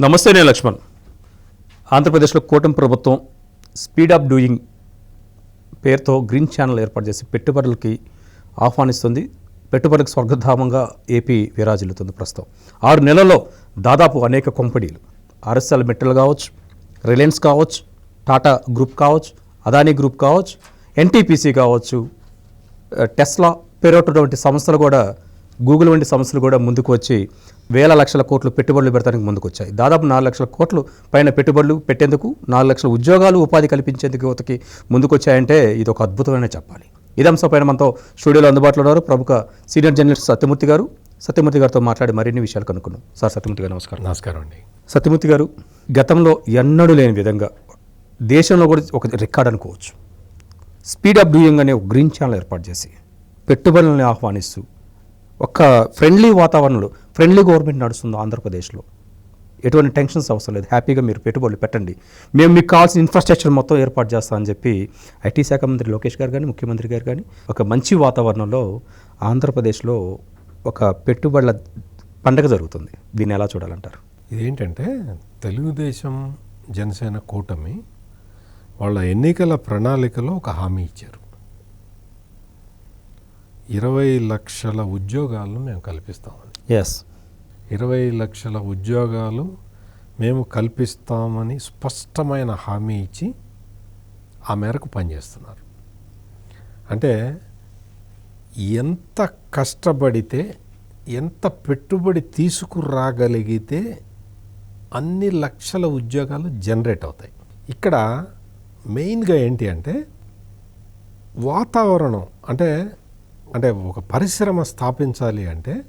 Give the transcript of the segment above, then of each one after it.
నమస్తే నేను లక్ష్మణ్. ఆంధ్రప్రదేశ్లో కూటమి ప్రభుత్వం స్పీడ్ ఆఫ్ డూయింగ్ పేరుతో గ్రీన్ ఛానల్ ఏర్పాటు చేసి పెట్టుబడులకి ఆహ్వానిస్తుంది. పెట్టుబడులకు స్వర్గధామంగా ఏపీ విరాజిల్లుతుంది ప్రస్తుతం. ఆరు నెలల్లో దాదాపు అనేక కంపెనీలు. ఆర్ఎస్ఎల్ మెటల్ కావచ్చు రిలయన్స్ కావచ్చు టాటా గ్రూప్ కావచ్చు అదానీ గ్రూప్ కావచ్చు ఎన్టీపీసీ కావచ్చు టెస్లా పెరోటో వంటి సంస్థలు కూడా గూగుల్ వంటి సంస్థలు కూడా ముందుకు వచ్చి వేల లక్షల కోట్లు పెట్టుబడులు పెడతానికి ముందుకు వచ్చాయి దాదాపు నాలుగు లక్షల కోట్లు పైన పెట్టుబడులు పెట్టేందుకు నాలుగు లక్షల ఉద్యోగాలు ఉపాధి కల్పించేందుకు యువతకి ముందుకు వచ్చాయంటే ఇది ఒక అద్భుతమైన చెప్పాలి. ఇదే అంశంపైన మనతో స్టూడియోలో అందుబాటులో ఉన్నారు ప్రముఖ సీనియర్ జర్నలిస్ట్ సత్యమూర్తి గారు. సత్యమూర్తి గారితో మాట్లాడి మరిన్ని విషయాలు కనుక్కున్నాం సార్ సత్యమూర్తి గారు నమస్కారం. నమస్కారం అండి. సత్యమూర్తి గారు గతంలో ఎన్నడూ లేని విధంగా దేశంలో కూడా ఒక రికార్డ్ అనుకోవచ్చు. స్పీడ్ ఆఫ్ డూయింగ్ అనే ఒక గ్రీన్ ఛానల్ ఏర్పాటు చేసి పెట్టుబడులను ఆహ్వానిస్తూ ఒక ఫ్రెండ్లీ వాతావరణంలో ఫ్రెండ్లీ గవర్నమెంట్ నడుస్తుంది ఆంధ్రప్రదేశ్లో. ఎటువంటి టెన్షన్స్ అవసరం లేదు. హ్యాపీగా మీరు పెట్టుబడులు పెట్టండి. మేము మీకు కావాల్సిన ఇన్ఫ్రాస్ట్రక్చర్ మొత్తం ఏర్పాటు చేస్తామని చెప్పి ఐటీ శాఖ మంత్రి లోకేష్ గారు కానీ ముఖ్యమంత్రి గారు కానీ ఒక మంచి వాతావరణంలో ఆంధ్రప్రదేశ్లో ఒక పెట్టుబడుల పండగ జరుగుతుంది. దీన్ని ఎలా చూడాలంటారు? ఇదేంటంటే తెలుగుదేశం జనసేన కూటమి వాళ్ళ ఎన్నికల ప్రణాళికలో ఒక హామీ ఇచ్చారు. ఇరవై లక్షల ఉద్యోగాలను మేము కల్పిస్తామని ఎస్ ఇరవై లక్షల ఉద్యోగాలు మేము కల్పిస్తామని స్పష్టమైన హామీ ఇచ్చి ఆ మేరకు పనిచేస్తున్నారు. అంటే ఎంత కష్టపడితే ఎంత పెట్టుబడి తీసుకురాగలిగితే అన్ని లక్షల ఉద్యోగాలు జనరేట్ అవుతాయి. ఇక్కడ మెయిన్గా ఏంటి అంటే వాతావరణం. అంటే అంటే ఒక పరిశ్రమ స్థాపించాలి అంటే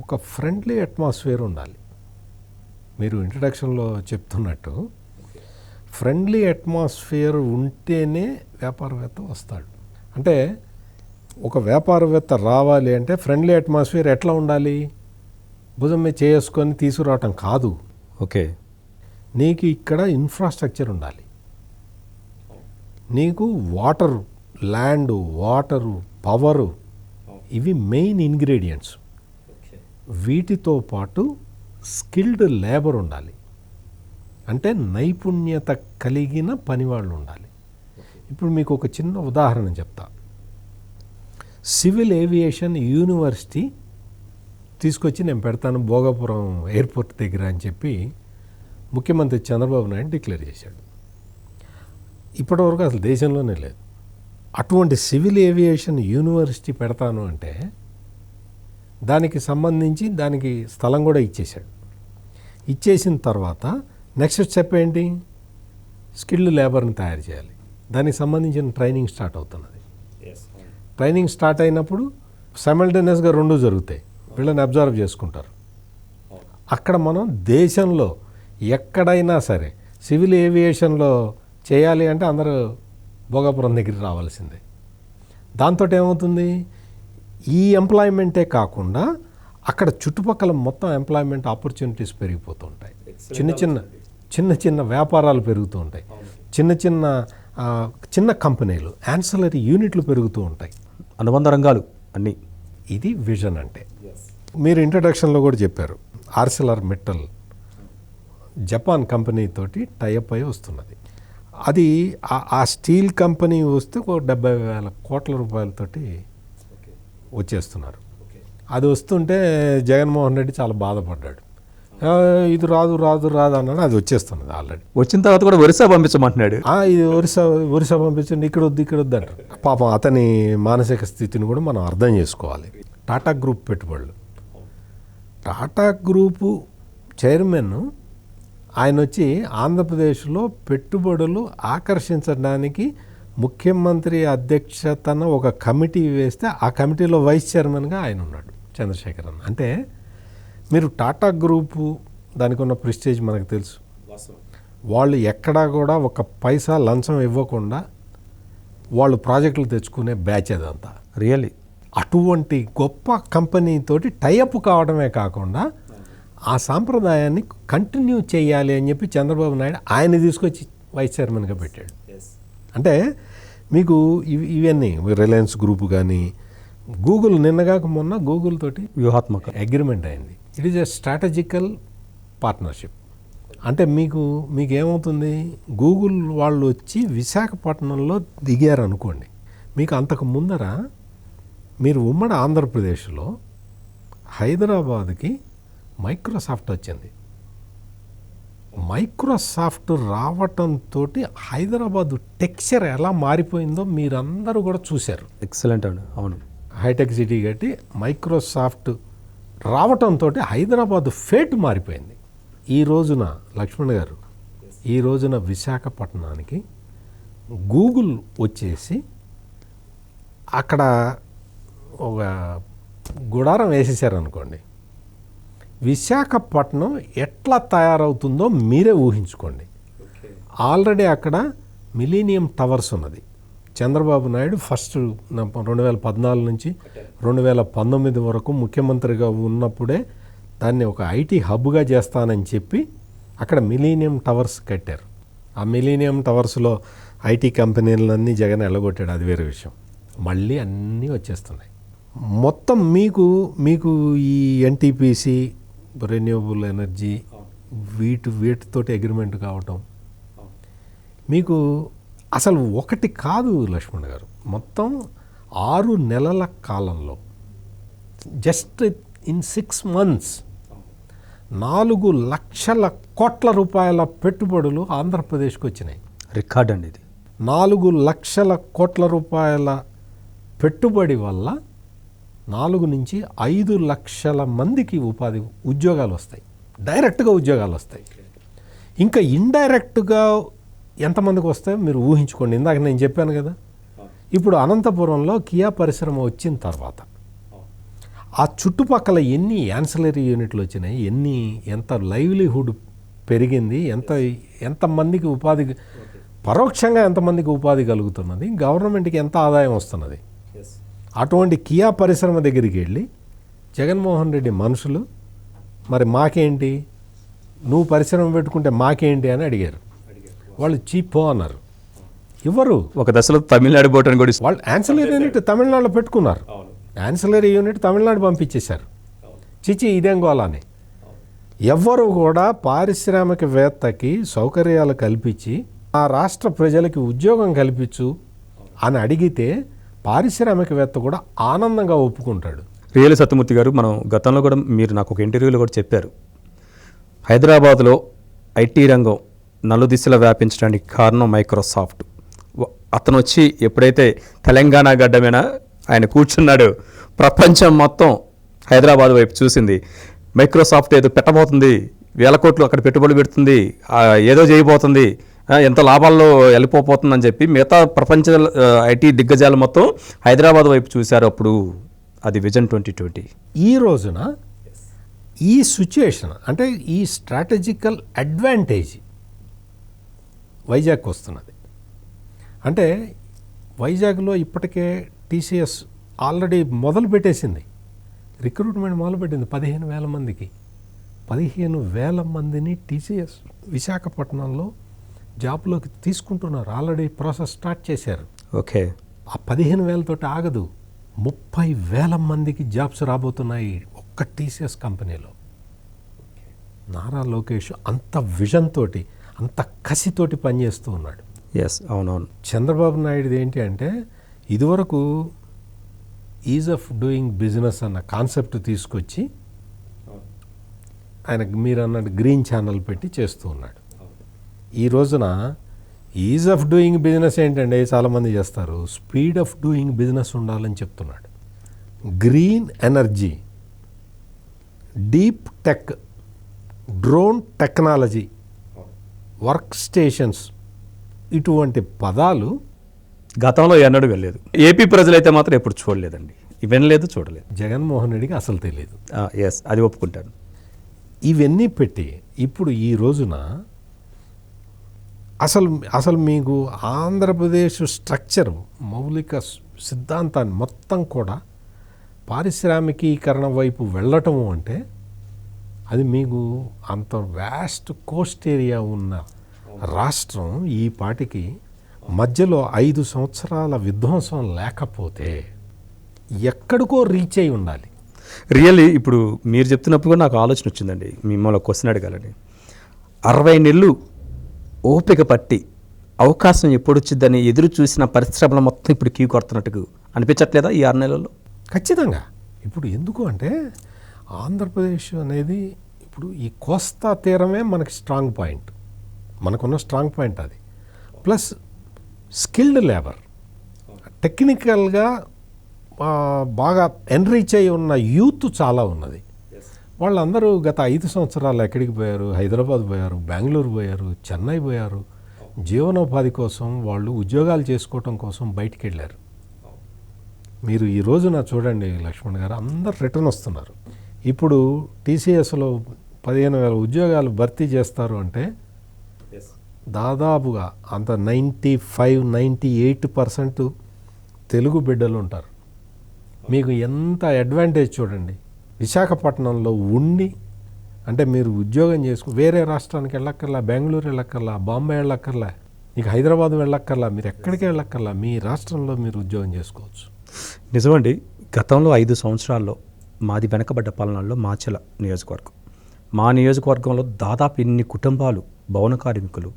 ఒక ఫ్రెండ్లీ అట్మాస్ఫియర్ ఉండాలి. మీరు ఇంట్రడక్షన్లో చెప్తున్నట్టు ఫ్రెండ్లీ అట్మాస్ఫియర్ ఉంటేనే వ్యాపారవేత్త వస్తాడు. అంటే ఒక వ్యాపారవేత్త రావాలి అంటే ఫ్రెండ్లీ అట్మాస్ఫియర్ ఎట్లా ఉండాలి? భుజం మీద చేసుకొని తీసుకురావటం కాదు. ఓకే. నీకు ఇక్కడ ఇన్ఫ్రాస్ట్రక్చర్ ఉండాలి. నీకు వాటర్ ల్యాండ్ వాటరు పవరు ఇవి మెయిన్ ఇంగ్రీడియంట్స్. వీటితో పాటు స్కిల్డ్ లేబర్ ఉండాలి. అంటే నైపుణ్యత కలిగిన పనివాళ్ళు ఉండాలి. ఇప్పుడు మీకు ఒక చిన్న ఉదాహరణ చెప్తా. సివిల్ ఏవియేషన్ యూనివర్సిటీ తీసుకొచ్చి నేను పెడతాను భోగాపురం ఎయిర్పోర్ట్ దగ్గర అని చెప్పి ముఖ్యమంత్రి చంద్రబాబు నాయుడు డిక్లేర్ చేశాడు. ఇప్పటివరకు అసలు దేశంలోనే లేదు. అటువంటి సివిల్ ఏవియేషన్ యూనివర్సిటీ పెడతాను అంటే దానికి సంబంధించి దానికి స్థలం కూడా ఇచ్చేశాడు. ఇచ్చేసిన తర్వాత నెక్స్ట్ స్టెప్ ఏంటి? స్కిల్డ్ లేబర్ని తయారు చేయాలి. దానికి సంబంధించిన ట్రైనింగ్ స్టార్ట్ అవుతున్నది. ట్రైనింగ్ స్టార్ట్ అయినప్పుడు సైమల్టేనియస్గా రెండు జరుగుతాయి. వీళ్ళని అబ్జర్వ్ చేసుకుంటారు. అక్కడ మనం దేశంలో ఎక్కడైనా సరే సివిల్ ఏవియేషన్లో చేయాలి అంటే అందరూ భోగాపురం దగ్గరికి రావాల్సిందే. దాంతో ఏమవుతుంది ఈ ఎంప్లాయ్మెంటే కాకుండా అక్కడ చుట్టుపక్కల మొత్తం ఎంప్లాయ్మెంట్ ఆపర్చునిటీస్ పెరిగిపోతూ ఉంటాయి చిన్న చిన్న చిన్న చిన్న వ్యాపారాలు పెరుగుతూ ఉంటాయి చిన్న చిన్న ఆ, చిన్న కంపెనీలు యాన్సలరీ యూనిట్లు పెరుగుతూ ఉంటాయి. అనుబంధ రంగాలు అన్నీ. ఇది విజన్ అంటే. మీరు ఇంట్రడక్షన్లో కూడా చెప్పారు. ఆర్సిలర్ మెటల్ జపాన్ కంపెనీ తోటి టైఅప్ అయి వస్తున్నది. అది ఆ- స్టీల్ కంపెనీ వస్తే ఒక డెబ్బై వేల కోట్ల రూపాయలతోటి వచ్చేస్తున్నారు. అది వస్తుంటే జగన్మోహన్ రెడ్డి చాలా బాధపడ్డాడు. "ఆ, ఇది రాదు రాదు రాదు అన్నాడు. అది వచ్చేస్తున్నది ఆల్రెడీ. వచ్చిన తర్వాత కూడా ఒరిస్సా పంపించమంటున్నాడు. ఆ, ఇది ఒరిస్సా ఒరిస్సా పంపించండి ఇక్కడ వద్దు ఇక్కడ వద్దు అంటారు. పాపం అతని మానసిక స్థితిని కూడా మనం అర్థం చేసుకోవాలి. టాటా గ్రూప్ పెట్టుబడులు. టాటా గ్రూపు చైర్మన్ ఆయన వచ్చి ఆంధ్రప్రదేశ్లో పెట్టుబడులు ఆకర్షించడానికి ముఖ్యమంత్రి అధ్యక్షతన ఒక కమిటీ వేస్తే ఆ కమిటీలో వైస్ చైర్మన్గా ఆయన ఉన్నాడు చంద్రశేఖర్ అన్న. అంటే మీరు టాటా గ్రూపు దానికి ఉన్న ప్రిస్టేజ్ మనకు తెలుసు. వాళ్ళు ఎక్కడా కూడా ఒక పైసా లంచం ఇవ్వకుండా వాళ్ళు ప్రాజెక్టులు తెచ్చుకునే బ్యాచ్ అదంతా. రియల్లీ అటువంటి గొప్ప కంపెనీతోటి టైఅప్ కావడమే కాకుండా ఆ సాంప్రదాయాన్ని కంటిన్యూ చేయాలి అని చెప్పి చంద్రబాబు నాయుడు ఆయన తీసుకొచ్చి వైస్ చైర్మన్గా పెట్టాడు. అంటే మీకు ఇవి ఇవన్నీ రిలయన్స్ గ్రూప్ కానీ గూగుల్ నిన్నగాక మొన్న గూగుల్ తోటి వ్యూహాత్మక. అగ్రిమెంట్ అయింది. It is a strategical partnership అంటే మీకు మీకు ఏమవుతుంది గూగుల్ వాళ్ళు వచ్చి విశాఖపట్నంలో దిగారు అనుకోండి మీకు అంతకు ముందర మీరు ఉమ్మడి ఆంధ్రప్రదేశ్లో హైదరాబాద్కి మైక్రోసాఫ్ట్ వచ్చింది. మైక్రోసాఫ్ట్ రావటంతో హైదరాబాద్ టెక్స్చర్ ఎలా మారిపోయిందో మీరందరూ కూడా చూశారు. ఎక్సలెంట్ అండి. అవును. హైటెక్ సిటీ కట్టి మైక్రోసాఫ్ట్ రావటంతో హైదరాబాద్ ఫేట్ మారిపోయింది. ఈ రోజున లక్ష్మణ్ గారు ఈ రోజున విశాఖపట్నానికి గూగుల్ వచ్చేసి అక్కడ ఒక గుడారం వేసేసారు అనుకోండి విశాఖపట్నం ఎట్లా తయారవుతుందో మీరే ఊహించుకోండి. ఆల్రెడీ అక్కడ మిలీనియం టవర్స్ ఉన్నది. చంద్రబాబు నాయుడు ఫస్ట్ రెండు వేల పద్నాలుగు నుంచి రెండు వేల పంతొమ్మిది వరకు ముఖ్యమంత్రిగా ఉన్నప్పుడే దాన్ని ఒక ఐటీ హబ్గా చేస్తానని చెప్పి అక్కడ మిలీనియం టవర్స్ కట్టారు. ఆ మిలీనియం టవర్స్లో ఐటీ కంపెనీలన్నీ జగన్ ఎలగొట్టాడు అది వేరే విషయం. మళ్ళీ అన్నీ వచ్చేస్తున్నాయి. మొత్తం మీకు మీకు ఈ ఎన్టీపీసీ రెన్యూవబుల్ ఎనర్జీ వీటి వీటితోటి అగ్రిమెంట్ కావటం. మీకు అసలు ఒకటి కాదు లక్ష్మణ్ గారు. మొత్తం ఆరు నెలల కాలంలో జస్ట్ ఇన్ సిక్స్ మంత్స్ నాలుగు లక్షల కోట్ల రూపాయల పెట్టుబడులు ఆంధ్రప్రదేశ్కి వచ్చినాయి. రికార్డ్ అండి ఇది. నాలుగు లక్షల కోట్ల రూపాయల పెట్టుబడి వల్ల నాలుగు నుంచి ఐదు లక్షల మందికి ఉపాధి ఉద్యోగాలు వస్తాయి. డైరెక్ట్గా ఉద్యోగాలు వస్తాయి. ఇంకా ఇండైరెక్ట్గా ఎంతమందికి వస్తాయో మీరు ఊహించుకోండి. ఇందాక నేను చెప్పాను కదా. ఇప్పుడు అనంతపురంలో కియా పరిశ్రమ వచ్చిన తర్వాత ఆ చుట్టుపక్కల ఎన్ని యాన్సలరీ యూనిట్లు వచ్చినాయి? ఎన్ని? ఎంత లైవ్లీహుడ్ పెరిగింది? ఎంత ఎంతమందికి ఉపాధి పరోక్షంగా ఎంతమందికి ఉపాధి కలుగుతున్నది? గవర్నమెంట్కి ఎంత ఆదాయం వస్తున్నది? అటువంటి కియా పరిశ్రమ దగ్గరికి వెళ్ళి జగన్మోహన్ రెడ్డి మనుషులు మరి మాకేంటి? నువ్వు పరిశ్రమ పెట్టుకుంటే మాకేంటి అని అడిగారు. వాళ్ళు చీపో అన్నారు. ఇవ్వరు ఒక దశలో తమిళనాడు బోటని కూడా వాళ్ళు యాన్సలరీ యూనిట్ తమిళనాడులో పెట్టుకున్నారు. యాన్సలరీ యూనిట్ తమిళనాడు పంపించేశారు. చిచి ఇదేం గోలాని? ఎవ్వరు కూడా పారిశ్రామికవేత్తకి సౌకర్యాలు కల్పించి ఆ రాష్ట్ర ప్రజలకి ఉద్యోగం కల్పించు అని అడిగితే పారిశ్రామికవేత్త కూడా ఆనందంగా ఒప్పుకుంటాడు. రియల్ సత్యమూర్తి గారు మనం గతంలో కూడా మీరు నాకు ఒక ఇంటర్వ్యూలో కూడా చెప్పారు. హైదరాబాద్లో ఐటీ రంగం నలుదిశలా వ్యాపించడానికి కారణం మైక్రోసాఫ్ట్. అతను వచ్చి ఎప్పుడైతే తెలంగాణ గడ్డ మీద ఆయన కూర్చున్నాడు ప్రపంచం మొత్తం హైదరాబాద్ వైపు చూసింది. మైక్రోసాఫ్ట్ ఏదో పెట్టబోతుంది వేల కోట్లు అక్కడ పెట్టుబడి పెడుతుంది ఏదో చేయబోతుంది ఎంత లాభాల్లో వెళ్ళిపోతుందని చెప్పి మిగతా ప్రపంచ ఐటీ దిగ్గజాలు మొత్తం హైదరాబాద్ వైపు చూశారు అప్పుడు. అది విజన్ ట్వంటీ ట్వంటీ. ఈ రోజున ఈ సిచ్యుయేషన్ అంటే ఈ స్ట్రాటజికల్ అడ్వాంటేజ్ వైజాగ్ వస్తున్నది. అంటే వైజాగ్లో ఇప్పటికే టీసీఎస్ ఆల్రెడీ మొదలు పెట్టేసింది. రిక్రూట్మెంట్ మొదలుపెట్టింది పదిహేను వేల మందికి. పదిహేను వేల మందిని టీసీఎస్ విశాఖపట్నంలో జాబ్లోకి తీసుకుంటున్నారు. ఆల్రెడీ ప్రాసెస్ స్టార్ట్ చేశారు. ఓకే. ఆ పదిహేను వేలతోటి ఆగదు. ముప్పై వేల మందికి జాబ్స్ రాబోతున్నాయి ఒక్క టీసీఎస్ కంపెనీలో. నారా లోకేష్ అంత విజన్ తోటి అంత కసితోటి పనిచేస్తూ ఉన్నాడు. ఎస్ అవునవును. చంద్రబాబు నాయుడుది ఏంటి అంటే ఇదివరకు ఈజ్ ఆఫ్ డూయింగ్ బిజినెస్ అన్న కాన్సెప్ట్ తీసుకొచ్చి ఆయన మీరు అన్నట్టు గ్రీన్ ఛానల్ పెట్టి చేస్తూ ఉన్నాడు. ఈ రోజున ఈజ్ ఆఫ్ డూయింగ్ బిజినెస్ ఏంటంటే చాలామంది చేస్తారు. స్పీడ్ ఆఫ్ డూయింగ్ బిజినెస్ ఉండాలని చెప్తున్నాడు. Green energy deep tech drone technology work stations ఇటువంటి పదాలు గతంలో ఎన్నడూ వెళ్ళలేదు. ఏపీ ప్రజలైతే మాత్రం ఎప్పుడు చూడలేదండి. వినలేదు చూడలేదు. జగన్మోహన్ రెడ్డికి అసలు తెలియదు. ఎస్ అది ఒప్పుకుంటాను. ఇవన్నీ పెట్టి ఇప్పుడు ఈ రోజున అసలు అసలు మీకు ఆంధ్రప్రదేశ్ స్ట్రక్చర్ మౌలిక సిద్ధాంతాన్ని మొత్తం కూడా పారిశ్రామికీకరణ వైపు వెళ్ళటము అంటే అది మీకు అంత వ్యాస్ట్ కోస్ట్ ఏరియా ఉన్న రాష్ట్రం ఈ పాటికి మధ్యలో ఐదు సంవత్సరాల విధ్వంసం లేకపోతే ఎక్కడికో రీచ్ అయి ఉండాలి. రియల్లీ ఇప్పుడు మీరు చెప్తున్నప్పుడు నాకు ఆలోచన వచ్చిందండి. మిమ్మల్ని క్వశ్చన్ అడగాలని. అరవై నెలలు ఓపిక పట్టి అవకాశం ఎప్పుడు వచ్చిందని ఎదురు చూసిన పరిశ్రమలు మొత్తం ఇప్పుడు క్యూ కొడుతున్నట్టు అనిపించట్లేదా ఈ ఆరు నెలల్లో? ఖచ్చితంగా. ఇప్పుడు ఎందుకు అంటే ఆంధ్రప్రదేశ్ అనేది ఇప్పుడు ఈ కోస్తా తీరమే మనకి స్ట్రాంగ్ పాయింట్. మనకున్న స్ట్రాంగ్ పాయింట్ అది. Plus skilled labour. టెక్నికల్గా బాగా ఎన్రీచ్ అయి ఉన్న యూత్ చాలా ఉన్నది. వాళ్ళందరూ గత ఐదు సంవత్సరాలు ఎక్కడికి పోయారు? హైదరాబాద్ పోయారు బెంగళూరు పోయారు చెన్నై పోయారు. జీవనోపాధి కోసం వాళ్ళు ఉద్యోగాలు చేసుకోవటం కోసం బయటికి వెళ్ళారు మీరు ఈ రోజున చూడండి లక్ష్మణ్ గారు అందరు రిటర్న్ వస్తున్నారు. ఇప్పుడు టీసీఎస్లో పదిహేను వేల ఉద్యోగాలు భర్తీ చేస్తారు అంటే దాదాపుగా అంత ninety five ninety eight percent Telugu బిడ్డలు ఉంటారు. మీకు ఎంత అడ్వాంటేజ్ చూడండి. విశాఖపట్నంలో ఉండి అంటే మీరు ఉద్యోగం చేసుకు వేరే రాష్ట్రానికి వెళ్ళక్కర్లా బెంగళూరు వెళ్ళక్కర్లా బాంబే వెళ్ళక్కర్లా మీకు హైదరాబాద్ వెళ్ళక్కర్లా మీరు ఎక్కడికి వెళ్ళక్కర్లా మీ రాష్ట్రంలో మీరు ఉద్యోగం చేసుకోవచ్చు. నిజమండి గతంలో ఐదు సంవత్సరాల్లో మాది వెనకబడ్డ పాలనలో మాచల నియోజకవర్గం. మా నియోజకవర్గంలో దాదాపు ఇన్ని కుటుంబాలు భవన కార్మికులు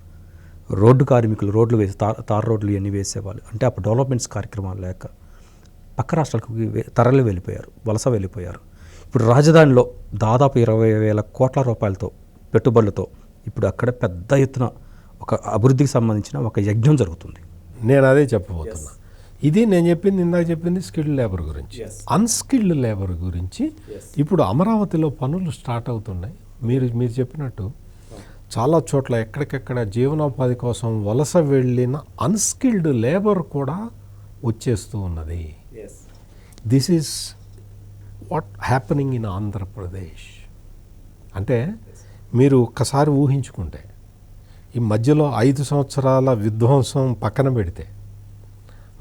రోడ్డు కార్మికులు రోడ్లు వేసి తార్ తార్ రోడ్లు ఇవన్నీ వేసేవాళ్ళు. అంటే అప్పుడు డెవలప్మెంట్స్ కార్యక్రమాలు లేక పక్క రాష్ట్రాలకు తరలి వెళ్ళిపోయారు వలస వెళ్ళిపోయారు. ఇప్పుడు రాజధానిలో దాదాపు ఇరవై వేల కోట్ల రూపాయలతో పెట్టుబడులతో ఇప్పుడు అక్కడ పెద్ద ఎత్తున ఒక అభివృద్ధికి సంబంధించిన ఒక యజ్ఞం జరుగుతుంది. నేను అదే చెప్పబోతున్నా. ఇది నేను చెప్పింది ఇందాక చెప్పింది స్కిల్డ్ లేబర్ గురించి. అన్స్కిల్డ్ లేబర్ గురించి ఇప్పుడు అమరావతిలో పనులు స్టార్ట్ అవుతున్నాయి. మీరు మీరు చెప్పినట్టు చాలా చోట్ల ఎక్కడికెక్కడ జీవనోపాధి కోసం వలస వెళ్ళిన అన్స్కిల్డ్ లేబర్ కూడా వచ్చేస్తూ ఉన్నది. This is what happening in Andhra Pradesh? అంటే మీరు ఒక్కసారి ఊహించుకుంటే ఈ మధ్యలో ఐదు సంవత్సరాల విధ్వంసం పక్కన పెడితే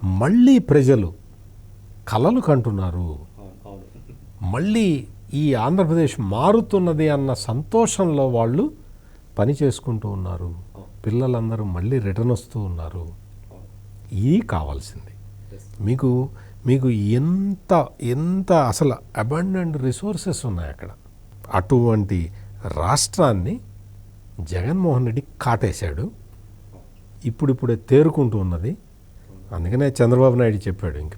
మళ్ళీ ప్రజలు కలలు కంటున్నారు. మళ్ళీ ఈ ఆంధ్రప్రదేశ్ మారుతున్నది అన్న సంతోషంలో వాళ్ళు పని చేసుకుంటూ ఉన్నారు. పిల్లలందరూ మళ్ళీ రిటర్న్ వస్తూ ఉన్నారు. ఇది కావాల్సింది. మీకు మీకు ఎంత ఎంత అసలు అబండెంట్ రిసోర్సెస్ ఉన్నాయి అక్కడ? అటువంటి రాష్ట్రాన్ని జగన్మోహన్ రెడ్డి కాటేశాడు. ఇప్పుడిప్పుడే తేరుకుంటూ ఉన్నది. అందుకనే చంద్రబాబు నాయుడు చెప్పాడు ఇంక.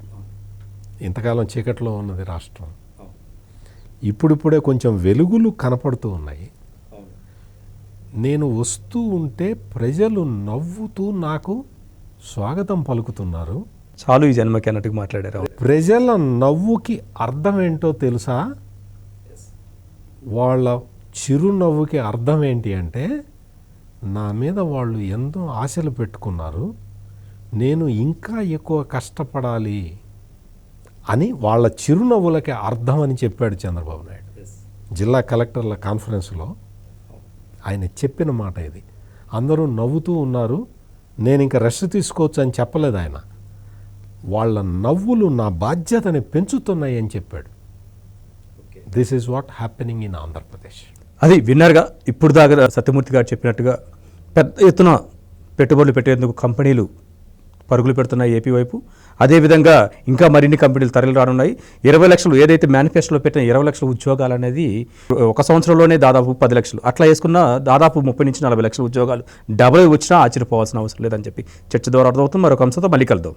ఇంతకాలం చీకట్లో ఉన్నది రాష్ట్రం. ఇప్పుడిప్పుడే కొంచెం వెలుగులు కనపడుతూ ఉన్నాయి. నేను వస్తూ ఉంటే ప్రజలు నవ్వుతూ నాకు స్వాగతం పలుకుతున్నారు. చాలు ఈ జన్మకి అన్నట్టుగా మాట్లాడారు ప్రజల నవ్వుకి అర్థం ఏంటో తెలుసా? వాళ్ళ చిరునవ్వుకి అర్థం ఏంటి అంటే నా మీద వాళ్ళు ఎంతో ఆశలు పెట్టుకున్నారు నేను ఇంకా ఎక్కువ కష్టపడాలి అని వాళ్ళ చిరునవ్వులకి అర్థం అని చెప్పాడు చంద్రబాబు నాయుడు. జిల్లా కలెక్టర్ల కాన్ఫరెన్స్లో ఆయన చెప్పిన మాట ఇది. అందరూ నవ్వుతూ ఉన్నారు నేను ఇంకా రెస్ట్ తీసుకోవచ్చు అని చెప్పలేదు ఆయన. వాళ్ళ నవ్వులు నా బాధ్యతని పెంచుతున్నాయి అని చెప్పాడు this is what happening in Andhra Pradesh అది విన్నర్గా? ఇప్పుడు దాకా సత్యమూర్తి గారు చెప్పినట్టుగా పెద్ద ఎత్తున పెట్టుబడులు పెట్టేందుకు కంపెనీలు పరుగులు పెడుతున్నాయి ఏపీ వైపు. అదేవిధంగా ఇంకా మరిన్ని కంపెనీలు తరలి రానున్నాయి. ఇరవై లక్షలు ఏదైతే మేనిఫెస్టోలో పెట్టిన ఇరవై లక్షల ఉద్యోగాలు అనేది ఒక సంవత్సరంలోనే దాదాపు పది లక్షలు. అట్లా వేసుకున్న దాదాపు ముప్పై నుంచి నలభై లక్షల ఉద్యోగాలు. డబుల్ వచ్చినా ఆశ్చర్యపోవాల్సిన అవసరం లేదని చెప్పి చర్చ ద్వారా అర్థమవుతుంది. మరొక అంశంతో మళ్ళీ కలుద్దాం.